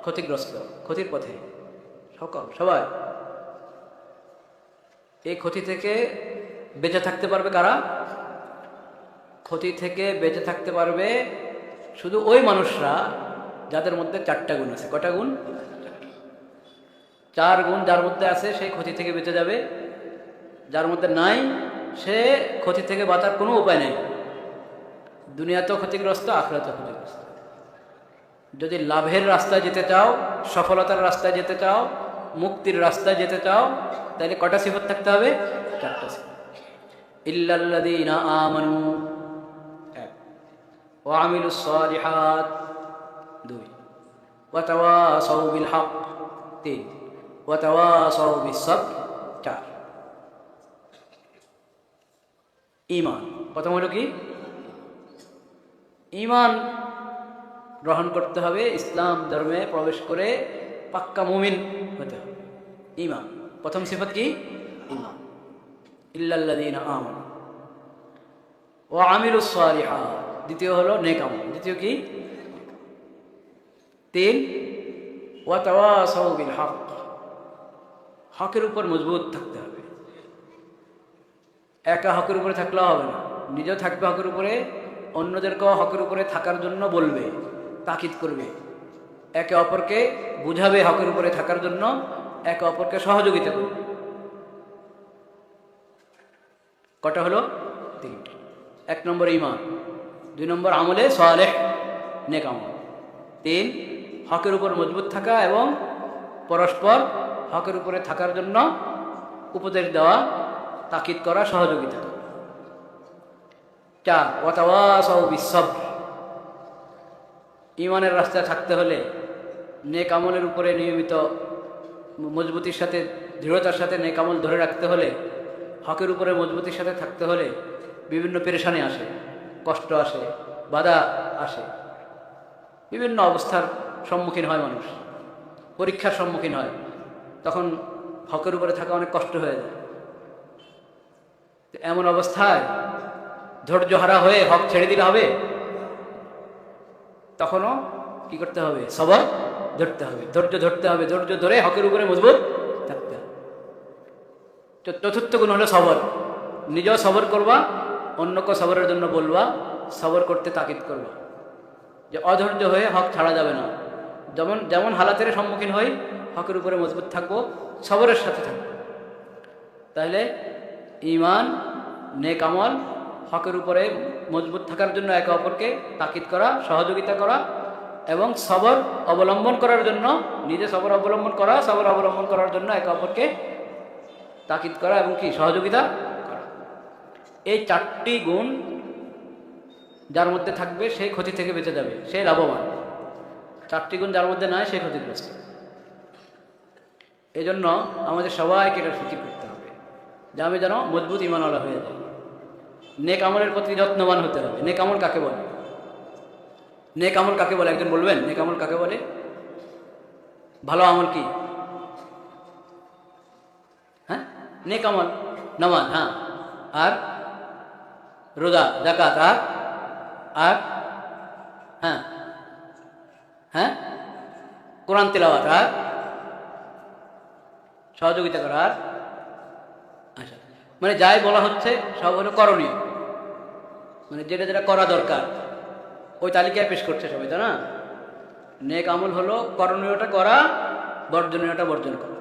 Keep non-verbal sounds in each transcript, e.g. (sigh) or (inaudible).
ক্ষতিগ্রস্ত, ক্ষতির পথে। সকল, সবাই। এই ক্ষতি থেকে বেঁচে থাকতে পারবে কারা? ক্ষতি থেকে বেঁচে থাকতে পারবে শুধু ওই মানুষরা যাদের মধ্যে চারটা গুণ আছে। কটা গুণ? চার গুণ যার মধ্যে আছে সেই ক্ষতি থেকে বেঁচে যাবে। যার মধ্যে নাই সে ক্ষতি থেকে বাঁচার কোনো উপায় নেই। দুনিয়াতেও ক্ষতিগ্রস্ত, আখরাতেও ক্ষতিগ্রস্ত। যদি লাভের রাস্তায় যেতে চাও, সফলতার রাস্তায় যেতে চাও, মুক্তির রাস্তায় যেতে চাও, তাহলে কটা সিফত থাকতে হবে? চারটা সিফত। আমানু। ঈমান। প্রথম হলো কি? ঈমান গ্রহণ করতে হবে, ইসলাম ধর্মে প্রবেশ করে পাক্কা মুমিন হতে হবে। ইমান প্রথম সিফত কি? ইমান ইল্লাল্লাযীনা আমানু ওয়া আমিলুস সালিহাত। দ্বিতীয় হলো নেক আমল দ্বিতীয় কি? তিন, ওয়া তাওয়াসাউ বিল হক। হকের উপর মজবুত থাকতে হবে। একা হকের উপরে থাকলেও হবে না। নিজেও থাকবে হকের উপরে, অন্যদেরকেও হকের উপরে থাকার জন্য বলবে। তাকিদ করবে। একে অপরকে বুঝাবে হকের উপরে থাকার জন্য, একে অপরকে সহযোগিতা করবে। কটা হলো? তিনটি। এক নম্বর ইমান দুই নম্বর আমলে সোয়ালেহ নেক আমল। তিন, হকের উপর মজবুত থাকা এবং পরস্পর হকের উপরে থাকার জন্য উপদেশ দেওয়া, তাকিদ করা, সহযোগিতা চার ওয়াতাওয়াসাউ বিশ্বব ইমানের রাস্তায় থাকতে হলে নেক আমলের উপরে নিয়মিত মজবুতির সাথে, দৃঢ়তার সাথে নেক আমল ধরে রাখতে হলে, হকের উপরে মজবুতির সাথে থাকতে হলে বিভিন্ন পেরেশানি আসে, কষ্ট আসে, বাধা আসে। বিভিন্ন অবস্থার সম্মুখীন হয় মানুষ, পরীক্ষার সম্মুখীন হয়। তখন হকের উপরে থাকা অনেক কষ্ট হয়ে যায়। এমন অবস্থায় ধৈর্য হারা হয়ে হক ছেড়ে দিলে হবে? তখনও কি করতে হবে? সবর ধরতে হবে। ধৈর্য ধরতে হবে। ধৈর্য ধরে হকের উপরে মজবুত থাকতে হবে। তো চতুর্থ গুণ হলো সবর। নিজেও সবর করবা, অন্যকে সবরের জন্য বলবা, সবর করতে তাকিদ করবা। যে অধৈর্য হয়ে হক ছাড়া যাবে না। যেমন যেমন হালাতের সম্মুখীন হই, হকের উপরে মজবুত থাকব, সবরের সাথে থাকব। তাহলে ইমান নেক আমল হকের উপরে মজবুত থাকার জন্য একে অপরকে তাকিদ করা, সহযোগিতা করা এবং সবর অবলম্বন করার জন্য, নিজে সবর অবলম্বন করা, সবর অবলম্বন করার জন্য একে অপরকে তাকিদ করা এবং কি, সহযোগিতা করা। এই চারটি গুণ যার মধ্যে থাকবে সেই ক্ষতি থেকে বেঁচে যাবে, সে লাভবান। চারটি গুণ যার মধ্যে নাই, সে ক্ষতিগ্রস্ত। এই জন্য আমাদের সবাইকে এটা সূচি করতে হবে, যে আমি যেন মজবুত ইমানওয়ালা হয়ে যাই। নেক আমলের প্রতি যত্নবান হতে হবে। নেক আমল কাকে বলে? নেক আমল কাকে বলে? একজন বলবেন? নেক আমল কাকে বলে? ভালো আমল কি? হ্যাঁ? নেক আমল? নামাজ হ্যাঁ। আর রোজা জাকাত আর আর হ্যাঁ। হ্যাঁ? কোরআন তেলাওয়াত, আর সহযোগিতা করা, আর মানে যাই বলা হচ্ছে, সব হলো করণীয়। মানে যেটা যেটা করা দরকার। ওই তালিকায় পেশ করছে সবাই, তাই না? নেক আমল হলো করণীয়টা করা, বর্জনীয়টা বর্জন করা।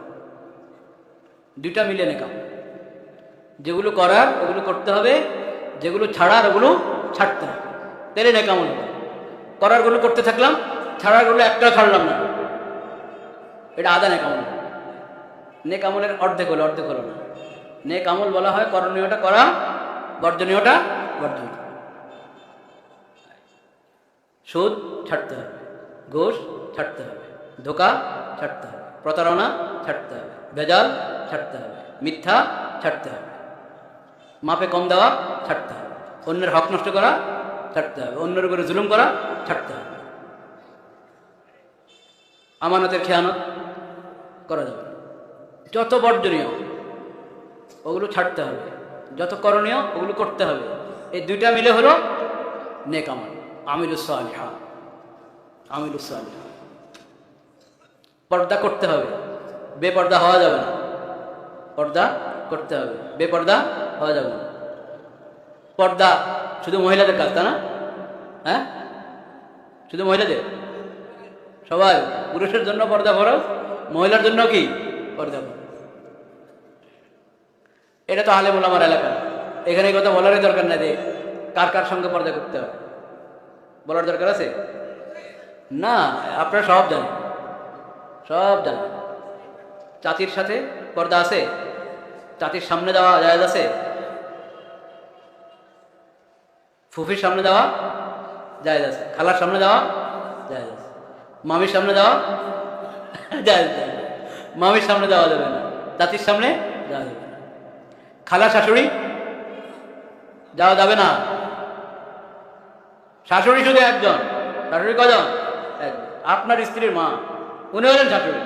দুইটা মিলে নেক আমল। যেগুলো করার, ওগুলো করতে হবে। যেগুলো ছাড়ার, ওগুলো ছাড়তে হবে। তাহলে নেক আমল হবে। করারগুলো করতে থাকলাম ছাড়ারগুলো একটা ছাড়লাম না। এটা আদা নেক আমল। নেক আমলের অর্ধেক হলো অর্ধেক হলো না। নেক আমল বলা হয়, করণীয়টা করা, বর্জনীয়টা বর্জন সুদ ছাড়তে হবে, ঘুষ ছাড়তে হবে, ধোকা ছাড়তে হবে, প্রতারণা ছাড়তে হবে, ভেজাল ছাড়তে হবে, মিথ্যা ছাড়তে হবে, মাপে কম দেওয়া ছাড়তে হবে, অন্যের হক নষ্ট করা ছাড়তে হবে, অন্যের উপরে জুলুম করা ছাড়তে হবে। আমানতের খেয়ানত করা যাবে যত বর্জনীয় ওগুলো ছাড়তে হবে। যত করণীয় ওগুলো করতে হবে। এই দুইটা মিলে হলো নেক আমল। আমিরুসালিহা আমিরুসালিহা পর্দা করতে হবে। বেপর্দা হওয়া যাবে না। পর্দা করতে হবে। বেপর্দা হওয়া যাবে না। পর্দা শুধু মহিলাদের কাজ তা না? হ্যাঁ? শুধু মহিলাদের? সবাই পুরুষের জন্য পর্দা ফরজ, মহিলার জন্য কি? পর্দা ফরজ। এটা তো আলেম আমার এলাকা। এখানে কথা বলারই দরকার নাই যে কার কার সঙ্গে পর্দা করতে হবে বলার দরকার আছে? না, আপনারা সব জানেন। সব জানেন। চাচির সাথে পর্দা আছে? চাচির সামনে দেওয়া জায়েজ আছে? ফুফির সামনে দেওয়া জায়েজ আছে। খালার সামনে দেওয়া জায়েজ আছে। মামির সামনে দেওয়া আছে। মামির সামনে দেওয়া যাবে না। চাচির সামনে দেওয়া যাবে খালা শাশুড়ি? যাওয়া যাবে না। শাশুড়ি শুধু একজন। শাশুড়ি কজন? আপনার স্ত্রীর মা। উনি হলেন শাশুড়ি।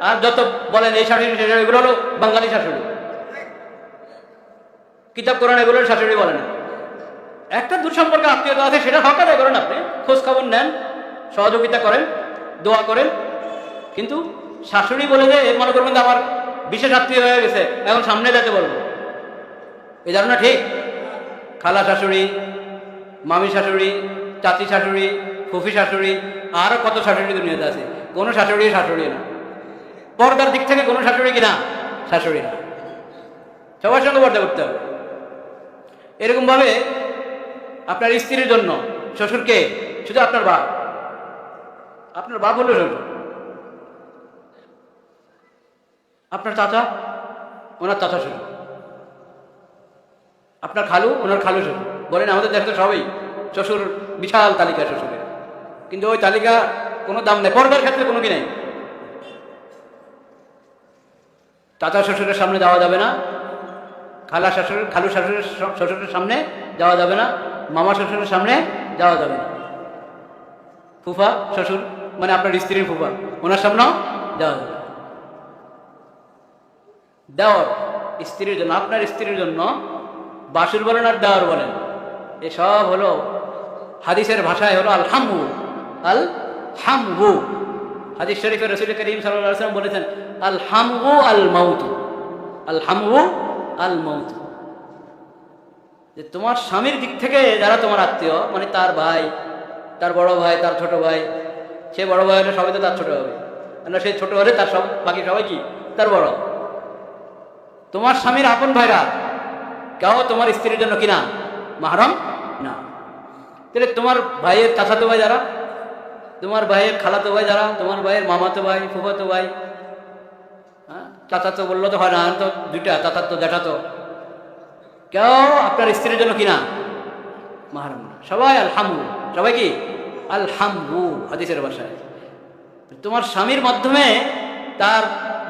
আর যত বলেন এই শাশুড়ি শাশুড়ি, এগুলো হলো বাঙালি শাশুড়ি। কিতাব করেন এগুলোর শাশুড়ি বলেন। একটা সম্পর্কে আত্মীয়তা আছে সেটা হক আদায় করেন আপনি। খোঁজ খবর নেন সহযোগিতা করেন দোয়া করেন। কিন্তু শাশুড়ি বলে যে মনে করবেন যে আমার বিশেষ আত্মীয় হয়ে গেছে। এখন সামনে যেতে বলব? এই ধারণা ঠিক? খালা শাশুড়ি, মামি শাশুড়ি, চাচি শাশুড়ি, ফুফি শাশুড়ি আরও কত শাশুড়ি দুনিয়াতে আছে? কোনো শাশুড়ি শাশুড়ি না। পর্দার দিক থেকে কোনো শাশুড়ি কিনা শাশুড়ি না। সবার সঙ্গে পর্দা করতে হবে। এরকমভাবে আপনার স্ত্রীর জন্য শ্বশুরকে শুধু আপনার বাপ। আপনার বাপ হলো শ্বশুর। আপনার চাচা? ওনার চাচা শ্বশুর। আপনার খালু, ওনার খালু শ্বশুর। বলেন, আমাদের দেশে সবাই শ্বশুর, বিশাল তালিকা শ্বশুরের। কিন্তু ওই তালিকা কোনো দাম নেই, পর্দার ক্ষেত্রে কোনো কি নেই? চাচা শ্বশুরের সামনে যাওয়া যাবে না, খালা শাশুড়ের খালু শাশুড়ের শ্বশুরের সামনে যাওয়া যাবে না, মামা শ্বশুরের সামনে যাওয়া যাবে না। ফুফা শ্বশুর মানে আপনার স্ত্রীর ফুফা, ওনার সামনেও যাওয়া যাবে। দেওয়ার স্ত্রীর জন্য, আপনার স্ত্রীর জন্য বাসুর বলেন আর দেওয়ার বলেন। এসব হলো হাদিসের ভাষায় হলো আল হামু আল হামু হাদিস শরীফের রসুল করিম সাল্লাম বলেছেন আল হামু আল মাউতু আল হামু আল মাউতু যে তোমার স্বামীর দিক থেকে যারা তোমার আত্মীয় মানে তার ভাই, তার বড় ভাই, তার ছোট ভাই, সে বড় ভাই হলে সবাই তো তার ছোট হবে। কেন সে ছোট হলে তার সব, বাকি সবাই কি? তার বড়। তোমার স্বামীর আপন ভাইরা কেউ তোমার স্ত্রীর জন্য কিনা মাহারম? না। তাহলে তোমার ভাইয়ের চাচাতো ভাই যারা? তোমার ভাইয়ের খালাতো ভাই যারা? তোমার ভাইয়ের মামাতো ভাই, ফুফাতো ভাই? হ্যাঁ? চাচাতো বলল তো হয় না তো দুইটা, চাচাতো, জ্যাঠাতো। কেউ আপনার স্ত্রীর জন্য কিনা মাহারম না। সবাই আলহামু সবাই কি? আলহামু হাদিসের ভাষায়। তোমার স্বামীর মাধ্যমে তার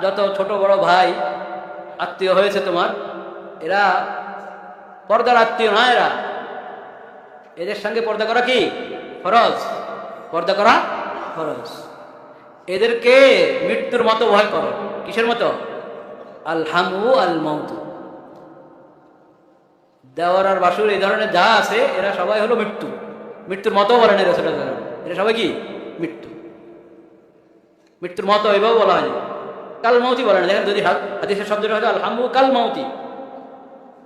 যত ছোট বড় ভাই, আত্মীয় হয়েছে তোমার, এরা পর্দার আত্মীয় না এরা এদের সঙ্গে পর্দা করা কি? ফরজ। পর্দা করা ফরজ। এদেরকে মৃত্যুর মতো ভয় করো। কিসের মতো? আল হামু আল মৌতু দেওয়ার আর বাসুর এই ধরনের যা আছে, এরা সবাই হলো মৃত্যু। মৃত্যুর মতো বলেন এরা সেটা এরা সবাই কি? মৃত্যু। মৃত্যুর মতো এভাবে বলা হয় কাল মৌতি বলে না। দেখেন যদি হাত- হাদিসের শব্দটা হয়তো আলহামু কাল মৌতি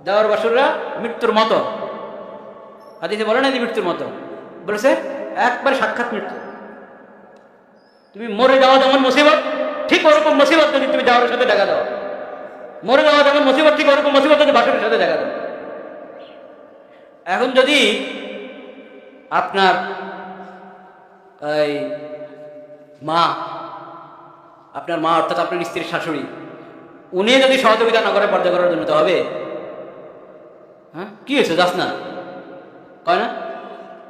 দেওয়ার বাসুররা মৃত্যুর মতো। হাদিসে বলে না মৃত্যুর মতো। বলেছে, একবার সাক্ষাৎ মৃত্যু। তুমি মরে যাওয়া যেমন মুসিবত, ঠিক ওরকম মুসিবত যদি তুমি যাওয়ার সাথে দেখা দাও। মরে যাওয়া যেমন মুসিবত, ঠিক ওরকম মুসিবত যদি বাসুরের সাথে দেখা দাও। এখন যদি আপনার এই মা, আপনার মা অর্থাৎ আপনার স্ত্রীর শাশুড়ি, উনি যদি সহযোগিতা না করে পর্দা করার জন্য তো হবে? হ্যাঁ? কি হয়েছে, যাস না। কয় না?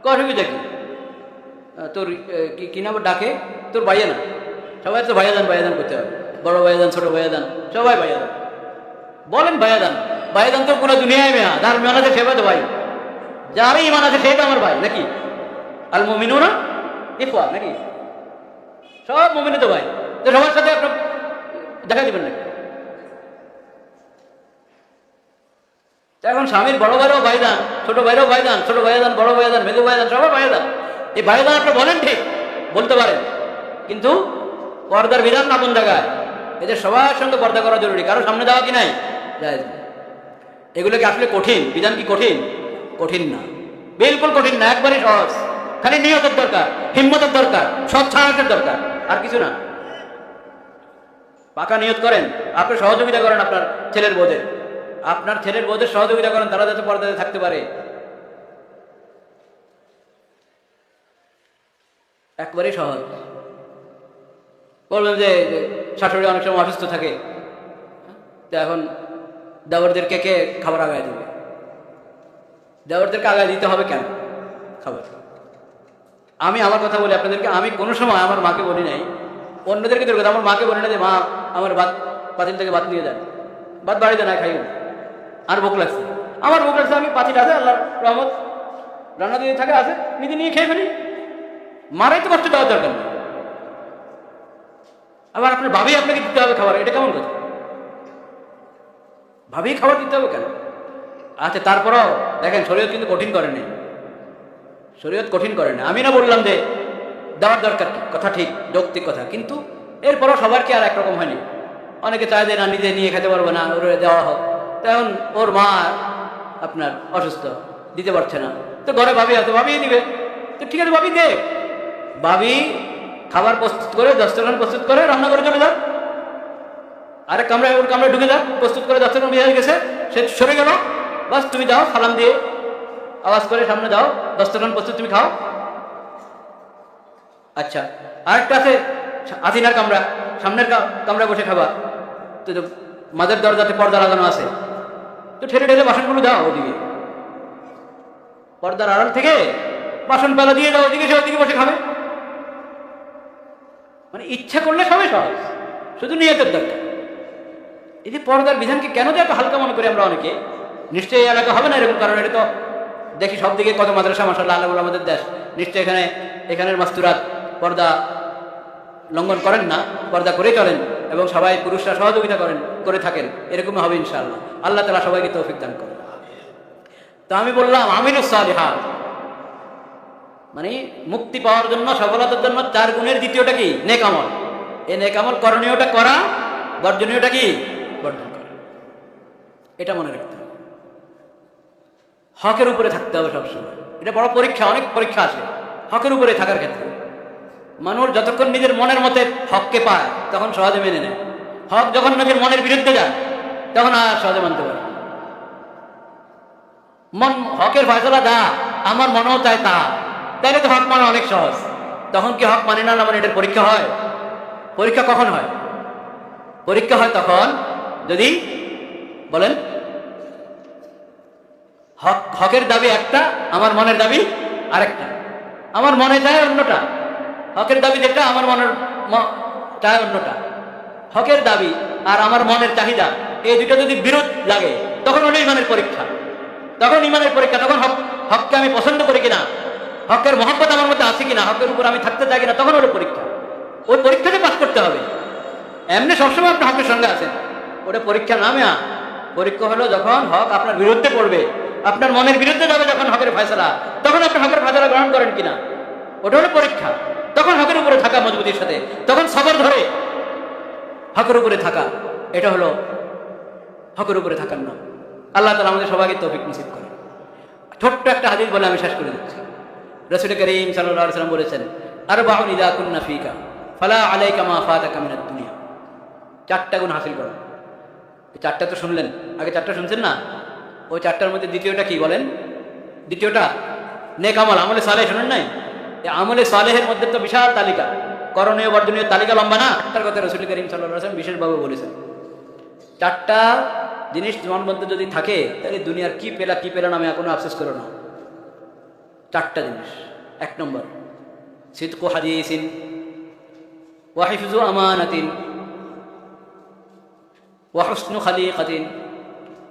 কয় অসুবিধা কি তোর কি নাম ডাকে? তোর ভাইয়া না সবাই তো ভাইয়া দান ভাইয়া দান করতে হবে। বড় ভাইয়া দান, ছোট ভাইয়া দান। সবাই ভাইয়া দান। বলেন ভাইয়া দান। ভাইয়া দান তো পুরো দুনিয়ায় মেয়া। যার মেয়ান আছে সেবা তো ভাই। যারই ইমান আছে সেই তো আমার ভাই, নাকি? আল মমিনু না ইফা নাকি? সব মমিনে তো ভাই। তো সবার সাথে আপনার দেখা দিবেন নাকি তো এখন স্বামীর বড় ভাইরাও ভাইদান ছোট ভাইরাও ভাইদান ছোট ভাইদান বড় ভাইদান মেঘু ভাইদান সবাই ভাইদান এই ভাইদান আপনি বলেন ঠিক, বলতে পারেন। কিন্তু পর্দার বিধান না কোন জায়গায়? এদের সবার সঙ্গে পর্দা করা জরুরি, কারও সামনে দেওয়া কি নাই? এগুলো কি আসলে কঠিন? বিধান কি কঠিন? কঠিন না। বিলকুল কঠিন না, একবারই সহজ। খালি নিয়তের দরকার, হিম্মতের দরকার, সৎ সাহসের দরকার, আর কিছু না। পাকা নিয়ত করেন, আপনি সহযোগিতা করেন আপনার ছেলের বোধের আপনার ছেলের বোধের সহযোগিতা করেন, তারা যাতে পর্দাতে থাকতে পারে। একবারেই সহজ। বললাম যে শাশুড়ি অনেক সময় অসুস্থ থাকে। এখন দেওয়ারদেরকে কে খাবার আগায় দেবে? দেওয়ারদেরকে আগায় দিতে হবে কেন? খাবার। আমি আমার কথা বলি আপনাদেরকে, আমি কোনো সময় আমার মাকে বলি নাই। অন্যদেরকে দূর কথা আমার মাকে বলি না যে, মা, আমার ভাত পাতিল থেকে ভাত নিয়ে যান। ভাত বাড়িতে না খাইও আর ভোক লাগছে। আমার ভোক লাগছে, আমি পাতিল আছে আল্লাহ রহমত। রান্না দিয়ে থাকে, আছে, নিজে নিয়ে খেয়ে ফেলি। মারাই তো কষ্ট দেওয়ার দরকার নেই। আবার আপনার ভাবেই আপনাকে দিতে হবে খাবার, এটা কেমন কথা? ভাবেই খাবার দিতে হবে কেন? আচ্ছা তারপরও দেখেন, শরীয়ত কিন্তু কঠিন করে নেই। শরীয়ত কঠিন করে না আমি না বললাম যে দেওয়ার দরকার কথা ঠিক, যৌক্তিক কথা। কিন্তু এরপরও সবার কি আর একরকম হয়নি? অনেকে চায় যে না, নিজে নিয়ে খেতে পারব না, ওর দেওয়া হোক। তখন ওর মা আপনার অসুস্থ, দিতে পারছে না। তো ঘরে ভাবি আছে ভাবিয়ে দিবে। তো ঠিক আছে, ভাবি দে। ভাবি খাবার প্রস্তুত করে দস্তরখান প্রস্তুত করে রান্না করে চলে যাক আরেক কামরায়, ওর কামরায় ঢুকে যাক প্রস্তুত করে দস্তরখান বিয়ে হয়ে গেছে, সে সরে গেল। বাস, তুমি যাও, সালাম দিয়ে আওয়াজ করে সামনে যাও দস্তরখান প্রস্তুত, তুমি খাও। আচ্ছা আরেকটা আছে, আদিনার কামরা, সামনের কা- কামরায় বসে খাবা তো তো মাদের দরজাতে পর্দা লাগানো আছে। তো ঠেলে ঠেলে বাসনগুলো দাও ওদিকে। পর্দার আড়াল থেকে বাসন পেলা দিয়ে দাও, ওদিকে সে ওদিকে বসে খাবে। মানে ইচ্ছা করলে সবই সহজ, শুধু নিয়তের দরকার। এই যে পর্দার বিধানকে কেন যে এত হালকা মনে করি আমরা অনেকে, নিশ্চয়ই এলাকা হবে না এরকম কারণ, এটা তো দেখি সব দিকে কত মাদ্রাসা মাসাল্লাহ আল্লাহ আমাদের দেশ। নিশ্চয়ই এখানে, এখানের মাস্তুরাত পর্দা লঙ্ঘন করেন না, পর্দা করে চলেন। এবং সবাই পুরুষরা সহযোগিতা করেন, করে থাকেন। এরকম হবে ইনশাআল্লাহ। আল্লাহ তালা সবাইকে তৌফিক দান করেন। তো আমি বললাম আমিরুস সালিহাত। মানে মুক্তি পাওয়ার জন্য, সফলতার জন্য চার গুণের দ্বিতীয়টা কি? নেকামল এই নেকামল করণীয়টা করা, বর্জনীয়টা কি? বর্জন করা। এটা মনে রাখতে হবে। হকের উপরে থাকতে হবে সবসময়। এটা বড় পরীক্ষা, অনেক পরীক্ষা আছে। হকের উপরে থাকার ক্ষেত্রে। মানুষ যতক্ষণ নিজের মনের মতে হককে পায়, তখন সহজে মেনে নেয়। হক যখন নিজের মনের বিরুদ্ধে যায়, তখন আর সহজে মানতে পারে। মন, হকের ফয়সলা দা আমার মনেও চায় তা। তাইলে তো হক মানা অনেক সহজ। তখন কি হক মানে না মানে এটার পরীক্ষা হয়? পরীক্ষা কখন হয়? পরীক্ষা হয় তখন যদি, বলেন, হক, হকের দাবি একটা, আমার মনের দাবি আরেকটা। আমার মনে চায় অন্যটা। হকের দাবি যেটা, আমার মনের চায় অন্যটা। হকের দাবি আর আমার মনের চাহিদা, এই দুটো যদি বিরোধ লাগে, তখন হলো ইমানের পরীক্ষা। তখন ইমানের পরীক্ষা, তখন হক, হককে আমি পছন্দ করি কিনা, হকের মহব্বত আমার মধ্যে আছে কিনা, হকের উপর আমি থাকতে চাই কিনা, তখন হলো পরীক্ষা। ওই পরীক্ষাতে পাশ করতে হবে। এমনি সবসময় আপনি হকের সঙ্গে আছেন। ওটা পরীক্ষা নামে পরীক্ষা হলো যখন হক আপনার বিরুদ্ধে পড়বে, আপনার মনের বিরুদ্ধে যাবে যখন হকের ফয়সলা, তখন আপনি হকের ফয়সলা গ্রহণ করেন কিনা, ওটা হলো পরীক্ষা। তখন হকের উপরে থাকা মজবুতির সাথে, তখন সবর ধরে হকের উপরে থাকা, এটা হলো হকের উপরে থাকার নাম। আল্লাহ তালা আমাদের সবাইকে তৌফিক নসিব করে ছোট্ট একটা হাদিস বলে আমি শেষ করে দিচ্ছি। রসুল করিম সাল্লাহ সাল্লাম বলেছেন আর বাহুন ইদা কুন্না ফিকা, ফালা আলাই কামা ফাতা কামিনাত দুনিয়া। চারটা গুণ হাসিল করো। চারটা তো শুনলেন। আগে চারটা শুনছেন না? ওই চারটার মধ্যে দ্বিতীয়টা কি বলেন? দ্বিতীয়টা, নেক আমল সালেহ শুনেন নাই? আমলে সালেহের মধ্যে তো বিশাল তালিকা। করণীয়, বর্জনীয় তালিকা লম্বা না? তার কথা রসুল করিম সাল্লাহ বিশেষভাবে বলেছেন। চারটা জিনিস তোমার মধ্যে যদি থাকে, তাহলে দুনিয়ার কি পেলা কি পেলা নামে কোনো আফসোস করো না। চারটা জিনিস। এক নম্বর, সিদকু ওয়াহিফজু আমানাতিন ওয়াহসনু খালিকাতিন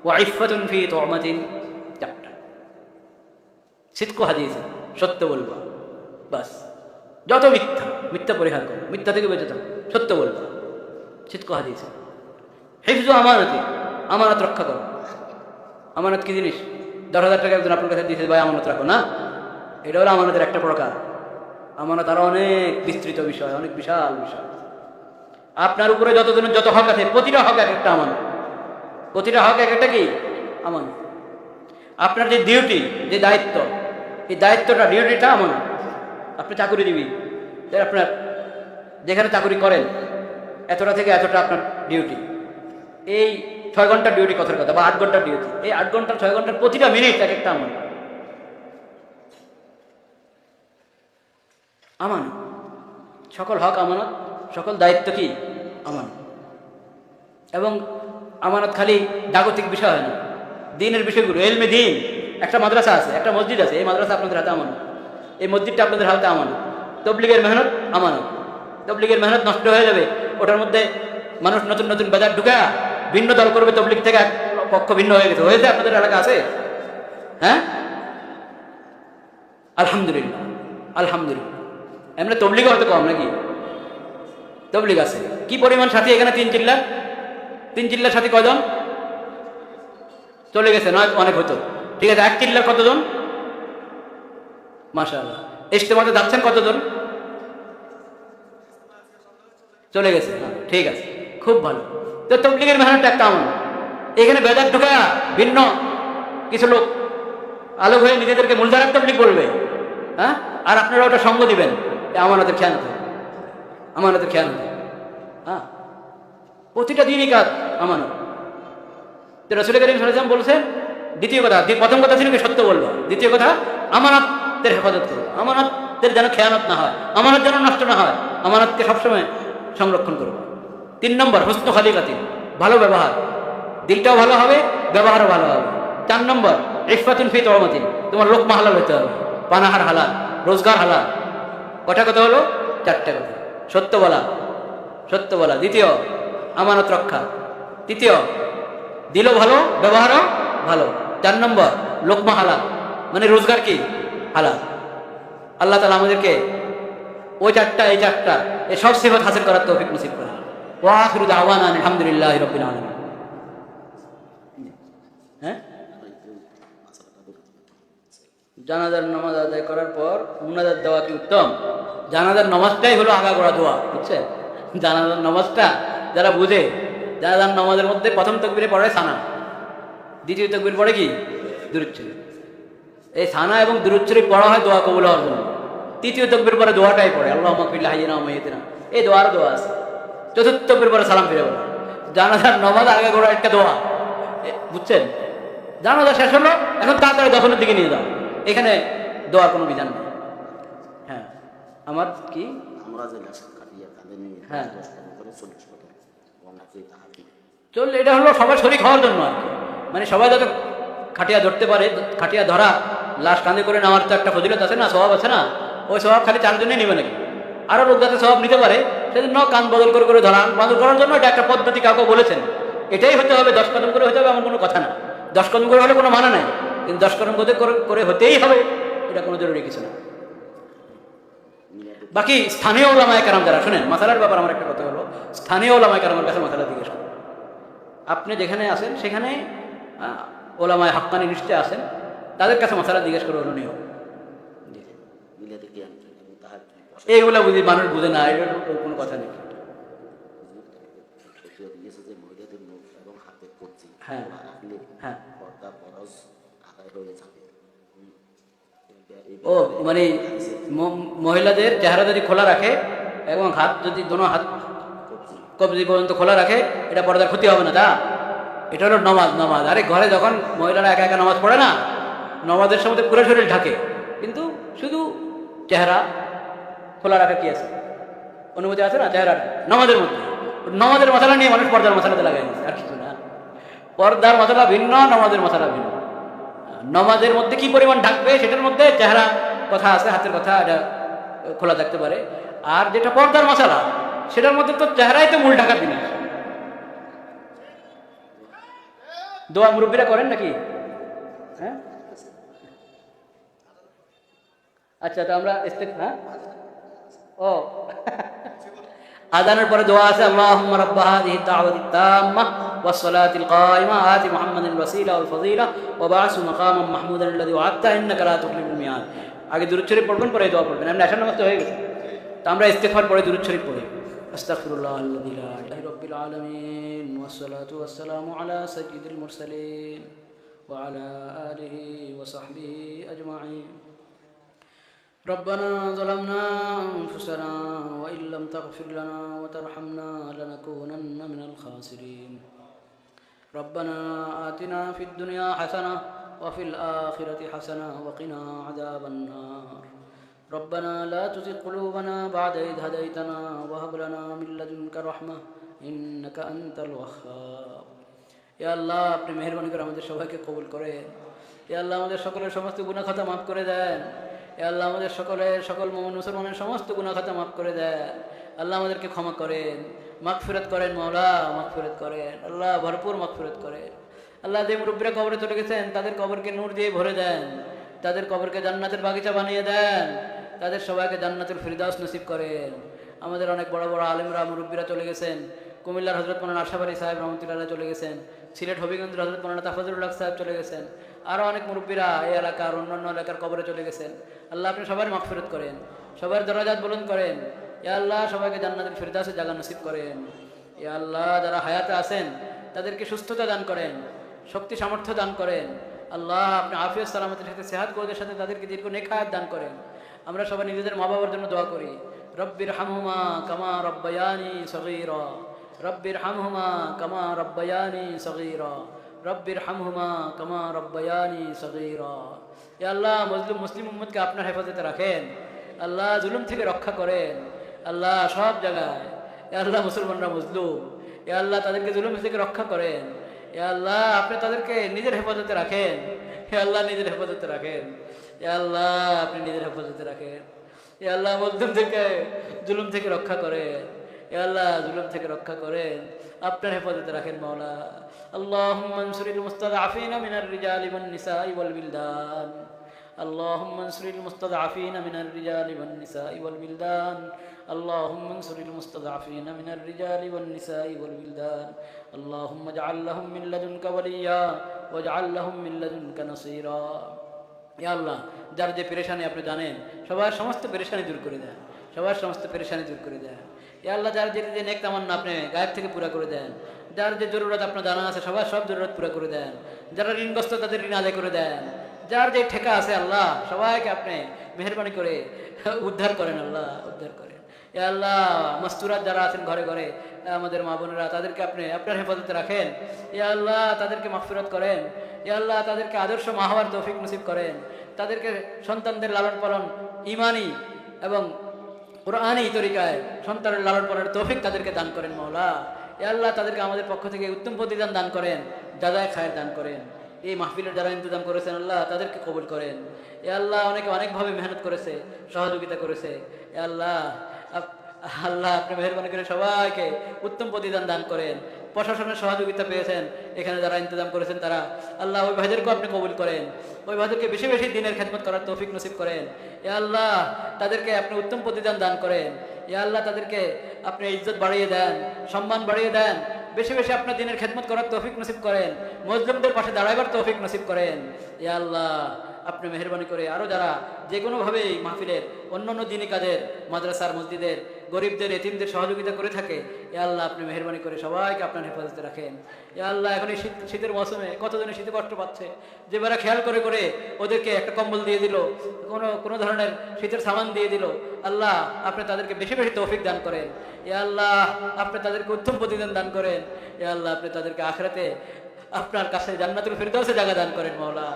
ওয়াইফাতুন ফি তুমাতিন। চারটা। সিদকু হাদিসিন, সত্য বলবা। বাস। যত মিথ্যা মিথ্যা পরিহার করো, মিথ্যা থেকে বেঁচে থাকো, সত্য বলবা সিদকু হাদিসিন হেফজু আমানতি আমানত রক্ষা করো। আমানত কি জিনিস? দশ হাজার টাকা একজন আপনার কাছে দিয়েছে, ভাই আমানত রাখো, না? এটা হলো আমানতের একটা প্রকার। আমানত আরও অনেক বিস্তৃত বিষয়, অনেক বিশাল বিষয়। আপনার উপরে যতজন, যত হক আছে, প্রতিটা হক এক একটা আমানত প্রতিটা হক এক একটা কি? আমানত আপনার যে ডিউটি যে দায়িত্ব, এই দায়িত্বটা ডিউটিটা আমানত আপনি চাকুরিজীবী আপনার, যেখানে চাকুরি করেন, এতটা থেকে এতটা আপনার ডিউটি এই ছয় ঘণ্টার ডিউটি কথার কথা, বা আট ঘণ্টার ডিউটি এই আট ঘণ্টা ছয় ঘণ্টার প্রতিটা মিনিট এক একটা আমানত আমানত। সকল হক আমানত, সকল দায়িত্ব কি? আমানত। এবং আমানত খালি জাগতিক বিষয় হয় না। দিনের বিষয়গুলো, এলমে দিন। একটা মাদ্রাসা আছে, একটা মসজিদ আছে, এই মাদ্রাসা আপনাদের হাতে আমানত। এই মসজিদটা আপনাদের হাতে আমানত। তবলিগের মেহনত আমানত। তবলিগের মেহনত নষ্ট হয়ে যাবে। ওটার মধ্যে মানুষ নতুন নতুন বাজার ঢুকা, ভিন্ন দল করবে তবলিগ থেকে এক পক্ষ ভিন্ন হয়ে গেছে। হয়েছে আপনাদের এলাকা আছে? হ্যাঁ? আলহামদুলিল্লাহ আলহামদুলিল্লাহ। এমনি তবলিগও হয়তো কম নাকি? তবলিগ আছে। কি পরিমাণ সাথী এখানে? তিন চিল্লা? তিন চিল্লার সাথী কজন চলে গেছে, নয়, অনেক হতো। ঠিক আছে, এক চিল্লার কতজন? মাসা আল্লাহ ইজতেমাতে যাচ্ছেন কতজন? চলে গেছে। হ্যাঁ, ঠিক আছে। খুব ভালো। তো তবলিগের মেহনতটা আমল এখানে বেদার ঢোকা ভিন্ন। কিছু লোক আলোক হয়ে নিজেদেরকে মূলধারার তবলিগ বলবে। হ্যাঁ? আর আপনারা ওটা সঙ্গ দিবেন। আমার এ আমানতের খেয়ানত আমানতের খেয়ানত হ্যাঁ? প্রতিটা দিনই কাজ আমানত। তো রসুল করিম বলছেন দ্বিতীয় কথা প্রথম কথা ছিল কি সত্য বলব? দ্বিতীয় কথা আমানতের হেফাজত করব আমানতের যেন খেয়ানত না হয় আমানত যেন নষ্ট না হয় আমানতকে সবসময় সংরক্ষণ করব তিন নম্বর হস্ত খালিকাতি, ভালো ব্যবহার। দিলটাও ভালো হবে, ব্যবহারও ভালো হবে। চার নম্বর ইফাতুন ফি তরমাতিন তোমার লোকমা হালাল হতে হবে। পানাহার হালাল, রোজগার হালাল। কটা কথা হলো? চারটে কথা। সত্য বলা সত্য বলা। দ্বিতীয়, আমানত রক্ষা। তৃতীয়, দিলও ভালো, ব্যবহারও ভালো। চার নম্বর, লোকমা হালাল। মানে রোজগার কি? হালাল। আল্লাহ তালা আমাদেরকে ওই চারটা, এই চারটা এই সব সিফত হাসিল করার তৌফিক নসিব করে ওয়াখিরু দাওয়ানা আলহামদুলিল্লাহ রবিল আলমিন। হ্যাঁ? জানাজার নামাজ আদায় করার পর মুনাজার দেওয়া কি উত্তম? জানাজার নামাজটাই হলো আগাগোড়া দোয়া বুঝছে জানাজার নামাজটা যারা বুঝে, জানাজার নামাজের মধ্যে প্রথম তকবিরে পড়ে সানা, দ্বিতীয় তকবির পড়ে কি? দুরুচ্ছরি এই সানা এবং দুরুচ্ছরি পড়া হয় দোয়া কবুল হওয়ার জন্য। তৃতীয় তকবির পরে দোয়াটাই পড়ে আল্লাহ মাকবিল্লা হাইনা মাইয়েদিনা এই দোয়ার দোয়া আছে। চতুর্থ তকবির পরে সালাম ফিরে বলে জানাজার নামাজ আগে গোড়া একটা দোয়া। বুঝছেন? জানাজা শেষ হলো এখন তাড়াতাড়ি দফনের দিকে নিয়ে যাও। এখানে দোয়ার কোনো বিধান নেই। হ্যাঁ। আমার কি? আমরা যে হ্যাঁ। করে চল এটা হলো সবার শরীর হওয়ার জন্য আর কি। মানে সবাই যাতে খাটিয়া ধরতে পারে খাটিয়া ধরা লাশ কাঁধে করে নেওয়ার তো একটা ফজিলত আছে না, স্বভাব আছে না? ওই স্বভাব খালি চারজনেই নেবে নাকি? আরও লোক যাতে স্বভাব নিতে পারে সেজন্য কান বদল করে করে ধরা, বদল করার জন্য এটা একটা পদ্ধতি কাউকে বলেছেন। এটাই হতে হবে, দশ কদম করে হতে হবে এমন কোনো কথা না। দশ কদম করে হলে কোনো মানা নাই, কিন্তু দশ কদম করে হতেই হবে, এটা কোনো জরুরি কিছু না। বাকি স্থানীয় ওলামায় কারাম যারা, শোনেন, মাসালার ব্যাপার আমার একটা কথা হলো, স্থানীয় ওলামায় কারামের কাছে মাসালা জিজ্ঞেস করুন। আপনি যেখানে আছেন, সেখানে ওলামায় হাক্কানি নিশ্চয় আছেন তাদের কাছে মশালা জিজ্ঞেস করে কি এইগুলা বুঝি মানুষ বুঝে না এর কোনো কথা নেই। হ্যাঁ। হ্যাঁ। ও মানে মহিলাদের চেহারা যদি খোলা রাখে এবং হাত যদি দোনো হাত কবজি পর্যন্ত খোলা রাখে এটা পর্দার ক্ষতি হবে না তা? এটা হলো নমাজ নমাজ। আরে ঘরে যখন মহিলারা একা একা নামাজ পড়ে না নমাজের সময় পুরো শরীর ঢাকে। কিন্তু শুধু চেহারা খোলা রাখা কি আছে? অনুমতি আছে না? চেহারা নমাজের মধ্যে। নমাজের মশলা নিয়ে মানুষ পর্দার মশলাতে লাগাই আর কিছু না। পর্দার মশলা ভিন্ন, নমাজের মশলা ভিন্ন। নমাজের মধ্যে কি পরিমাণ ঢাকবে, সেটার মধ্যে চেহারা কথা আছে, হাতের কথা, এটা খোলা থাকতে পারে। আর যেটা পর্দার মশলা, সেটার মধ্যে তো চেহারাই তো মূল ঢাকার জিনিস। দোয়া মুরব্বীরা করেন নাকি? হ্যাঁ? আচ্ছা তো আমরা ইস্তেক হ্যাঁ ও আদানের পরে দোয়া আছে আল্লাহুম্মা রাব্বা হাযিহি দাওয়াতি তাম্মা ওয়াস সালাতিল কায়িমা আতি মুহাম্মাদিন ওয়াসিলা ওয়াল ফাযিলা ওয়া বা'সু মাকামান মাহমুদান আল্লাযী ওয়া'আদতা ইন্নাকা লা তুখলিফুল মিয়াদ আগে দুরূদ শরীফ পড়বেন পরে এই দোয়া পড়বেন আমরা এশার নামাজ তো হয়ে গেছে তো আমরা ইস্তেগফার পরে দুরূদ শরীফ পড়ি أستغفر الله الذي لا إله رب العالمين والصلاة والسلام على سيد المرسلين وعلى آله وصحبه أجمعين ربنا ظلمنا أنفسنا وإن لم تغفر لنا وترحمنا لنكونن من الخاسرين ربنا آتنا في الدنيا حسنة وفي الآخرة حسنة وقنا عذاب النار ربنا لا تزغ قلوبنا بعد إذ هديتنا وهب لنا من لدنك رحمة إنك أنت الوهاب ইয়া আল্লাহ আপনি মেহরবানি করে আমাদের সবাইকে কবুল করেন ইয়া আল্লাহ আমাদের সকলের সমস্ত গুণা খাতা মাফ করে দেন ইয়া আল্লাহ আমাদের সকলের সকল মুসলমানের সমস্ত গুণা খাতা মাফ করে দেন। আল্লাহ আমাদেরকে ক্ষমা করেন। মাগফিরাত করেন মাওলা, মাগফিরাত করেন। আল্লাহ ভরপুর মাগফিরাত করেন। আল্লাহ যে মুরব্বীরা কবরে চলে গেছেন, তাদের কবরকে নূর দিয়ে ভরে দেন। তাদের কবরকে জান্নাতের বাগিচা বানিয়ে দেন। তাদের সবাইকে জান্নাতুল ফিরদাউস নসিব করেন। আমাদের অনেক বড় বড় আলেমরা, মুরব্বীরা চলে গেছেন। কুমিল্লার হজরত মোলানা আশাফ আলী সাহেব রহমতুল্লাহ চলে গেছেন। সিলেট হবিগঞ্জের হজরত মোলানা তাফাজুল্লাহ সাহেব চলে গেছেন। আরও অনেক মুরব্বীরা এই এলাকার অন্যান্য এলাকার কবরে চলে গেছেন। আল্লাহ আপনি সবার মাগফিরত করেন, সবার দরাজাত বলুন করেন। ইয়া আল্লাহ সবাইকে জান্নাতুল ফিরদাউসে জায়গা নসিব করেন। ইয়া আল্লাহ যারা হায়াতে আছেন, তাদেরকে সুস্থতা দান করেন, শক্তি সামর্থ্য দান করেন। আল্লাহ আপনি আফিয়ত সালামতের সাথে সেহাত কোদের সাথে তাদেরকে দীর্ঘ নেখায়াত দান করেন। আমরা সবাই নিজেদের মা বাবার জন্য দোয়া করি। রব্বির হামহুমা কামা রব্বায়ানি সগীরা। রব্বির হামহুমা কামা রব্বায়ানি সগীরা। রব্বির হামহুমা কামা রব্বায়ানি সগীরা। এ আল্লাহ মুসলিম মুসলিম উম্মতকে আপনার হেফাজতে রাখেন। আল্লাহ জুলুম থেকে রক্ষা করেন। আল্লাহ সব জায়গায়। এ আল্লাহ, মুসলমানরা মজলুম। এ আল্লাহ, তাদেরকে জুলুম থেকে রক্ষা করেন। এ আল্লাহ, আপনি তাদেরকে নিজের হেফাজতে রাখেন। হে আল্লাহ, নিজের হেফাজতে রাখেন। এ আল্লাহ, আপনি নিজের হেফাজতে রাখেন। এ আল্লাহ থেকে, জুলুম থেকে রক্ষা করেন। এ আল্লাহ জুলুম থেকে রক্ষা করেন আপনার হেফাজতে রাখেন মাওলা اللهم انصر المستضعفين من الرجال والنساء والبلدان اللهم انصر المستضعفين من الرجال والنساء والبلدان اللهم انصر المستضعفين من الرجال والنساء والولدان اللهم اجعل لهم من لدنك وليا واجعل لهم من لدنك نصيرا ইয়া আল্লাহ যার যে পেরেশানি আপনি জানেন সবার সমস্ত পেরেশানি দূর করে দেন সবার সমস্ত পেরেশানি দূর করে দেন ইয়া আল্লাহ যার যে যে নেক তামান্না আপনি গায়েব থেকে পুরা করে দেন, যার যে জরুরত আপনার জানা আছে, সবার সব জরুরত পুরা করে দেন, যারা ঋণগ্রস্ত তাদের ঋণ আদায় করে দেন, যার যে ঠেকা আছে আল্লাহ, সবাইকে আপনি মেহরবানি করে উদ্ধার করেন, আল্লাহ উদ্ধার করেন। এ আল্লাহ, মস্তুরাত যারা আছেন ঘরে ঘরে আমাদের মা বোনেরা, তাদেরকে আপনি আপনার হেফাজতে রাখেন। এ আল্লাহ, তাদেরকে মাগফিরত করেন। এ আল্লাহ, তাদেরকে আদর্শ মা তৌফিক নসিব করেন। তাদেরকে সন্তানদের লালন পালন, ইমানি এবং কোরআনই তরিকায় সন্তানের লালন পালনের তৌফিক তাদেরকে দান করেন মৌলা এ আল্লাহ তাদেরকে আমাদের পক্ষ থেকে উত্তম প্রতিদান দান করেন দাদায় খায়ের দান করেন। এই মাহফিলের যারা ইন্তজাম করেছেন আল্লাহ, তাদেরকে কবুল করেন। এ আল্লাহ অনেকে অনেকভাবে মেহনত করেছে, সহযোগিতা করেছে। এ আল্লাহ আল্লাহ আপনি মেহরবানি করে সবাইকে উত্তম প্রতিদান দান করেন। প্রশাসনের সহযোগিতা পেয়েছেন। এখানে যারা ইন্তজাম করেছেন তারা আল্লাহ ওই ভাইদেরকেও আপনি কবুল করেন। ওই ভাইদেরকে বেশি বেশি দিনের খেদমত করার তৌফিক নসিব করেন। এ আল্লাহ, তাদেরকে আপনি উত্তম প্রতিদান দান করেন। এ আল্লাহ, তাদেরকে আপনি ইজ্জত বাড়িয়ে দেন, সম্মান বাড়িয়ে দেন। বেশি বেশি আপনার দিনের খেদমত করার তৌফিক নসিব করেন। মজলুমদের পাশে দাঁড়াবার তৌফিক নসিব করেন। ইয়া আল্লাহ আপনি মেহরবানি করে আরও যারা যে কোনোভাবেই মাহফিলের অন্য অন্য দিনী কাজের, মাদ্রাসার মসজিদের, গরিবদের, এতিমদের সহযোগিতা করে থাকে, এ আল্লাহ আপনি মেহরবানি করে সবাইকে আপনার হেফাজতে রাখেন। এ আল্লাহ এখন এই শীত শীতের মৌসুমে কতজনে শীতে কষ্ট পাচ্ছে? যে বেড়া খেয়াল করে করে ওদেরকে একটা কম্বল দিয়ে দিল, কোনো কোনো ধরনের শীতের সামান দিয়ে দিল, আল্লাহ আপনি তাদেরকে বেশি বেশি তৌফিক দান করেন। এ আল্লাহ আপনি তাদেরকে উত্তম প্রতিদান দান করেন। এ আল্লাহ আপনি তাদেরকে আখরাতে আপনার কাছে জান্নাতুল ফিরদাউসে জায়গা দান করেন, মাওলা।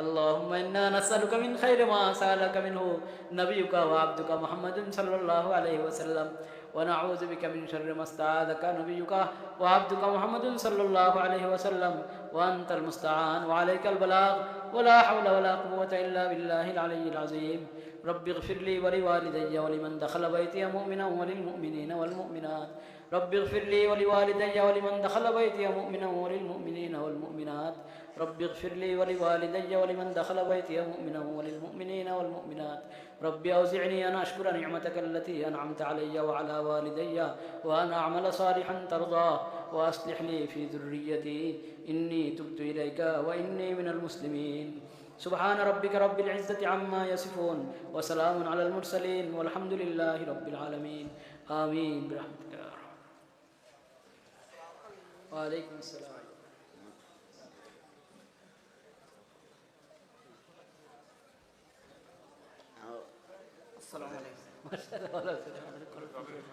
اللهم إنا نسألك من خير ما سألك منه نبيك وعبدك محمد صلى الله عليه وسلم ونعوذ بك من شر ما استعاذك نبيك وعبدك محمد صلى الله عليه وسلم وأنت المستعان وعليك البلاغ ولا حول ولا قوة إلا بالله العلي العظيم رب اغفر لي ولوالدي ولمن دخل بيتي مؤمنا وللمؤمنين والمؤمنات. رب اغفر لي ولوالدي ولمن دخل بيتي مؤمنا وللمؤمنين والمؤمنات. رب اغفر لي ولوالدي ولمن دخل بيتي مؤمنا وللمؤمنين والمؤمنات. رب أوزعني أن أشكر نعمتك التي أنعمت علي وعلى والدي وأن أعمل صالحا ترضاه وأصلح لي في ذريتي. إني تبت إليك وإني من المسلمين. سبحان ربك رب العزة عما يصفون وسلام على المرسلين والحمد لله رب العالمين. آمين. برحمتك يا رب. وعليكم السلام. السلام عليكم. (laughs)